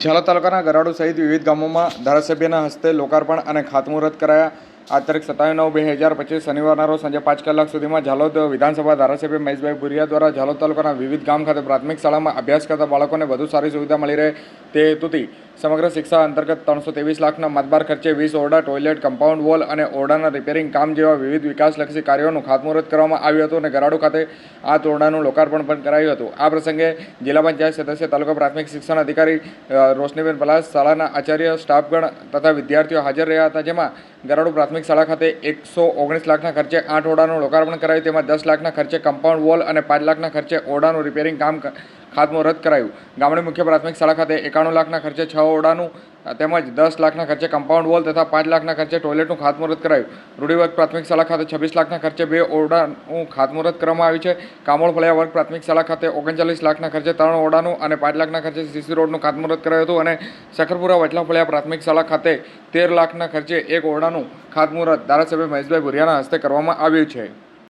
ઝાલોદ તાલુકાના ગરાડુ સહિત વિવિધ ગામોમાં ધારાસભ્યના હસ્તે લોકાર્પણ અને ખાતમુહૂર્ત કરાયા. આ તારીખ સત્તાવીસ નવ બે હજાર પચીસ શનિવારના રોજ સાંજે પાંચ કલાક સુધીમાં ઝાલોદ વિધાનસભા ધારાસભ્ય મહેશભાઈ ભુરિયા દ્વારા ઝાલોદ તાલુકાના વિવિધ ગામ ખાતે પ્રાથમિક શાળામાં અભ્યાસ કરતા બાળકોને વધુ સારી સુવિધા મળી રહે તે હેતુથી સમગ્ર શિક્ષા અંતર્ગત ત્રણસો ત્રેવીસ લાખના મતબાર ખર્ચે વીસ ઓરડા, ટોયલેટ, કમ્પાઉન્ડ વોલ અને ઓરડાના રિપેરિંગ કામ જેવા વિવિધ વિકાસલક્ષી કાર્યોનું ખાતમુહૂર્ત કરવામાં આવ્યું હતું અને ગરાડુ ખાતે આ તોરડાનું લોકાર્પણ પણ કરાયું હતું. આ પ્રસંગે જિલ્લા પંચાયત સદસ્ય, તાલુકા પ્રાથમિક શિક્ષણ અધિકારી રોશનીબેન પલાસ, શાળાના આચાર્ય, સ્ટાફગણ તથા વિદ્યાર્થીઓ હાજર રહ્યા હતા. જેમાં ગરાડુ પ્રાથમિક શાળા ખાતે એકસો ઓગણીસ લાખના ખર્ચે આઠ ઓરડાનું લોકાર્પણ કરાયું. તેમાં દસ લાખના ખર્ચે કમ્પાઉન્ડ વોલ અને પાંચ લાખના ખર્ચે ઓરડાનું રિપેરિંગ કામ ક- રદ કરાયું. ગામડી મુખ્ય પ્રાથમિક શાળા ખાતે એકાણું લાખના ખર્ચે છ ઓરડાનું તેમજ દસ લાખના ખર્ચે કમ્પાઉન્ડ વોલ તથા પાંચ લાખના ખર્ચે ટોયલેટનું ખાતમુહૂર્ત કરાયું. રૂઢિવર્ગ પ્રાથમિક શાળા ખાતે છવ્વીસ લાખના ખર્ચે બે ઓરડાનું ખાતમુહૂર્ત કરવામાં આવ્યું છે. કામોળ ફળિયા વર્ગ પ્રાથમિક શાળા ખાતે ઓગણચાલીસ લાખના ખર્ચે ત્રણ ઓરડાનું અને પાંચ લાખના ખર્ચે સીસી રોડનું ખાતમુહૂર્ત કરાયું હતું અને સખરપુરા વચલા ફળિયા પ્રાથમિક શાળા ખાતે તેર લાખના ખર્ચે એક ઓરડાનું ખાતમુહૂર્ત ધારાસભ્ય મહેશભાઈ ભુરિયાના હસ્તે કરવામાં આવ્યું છે.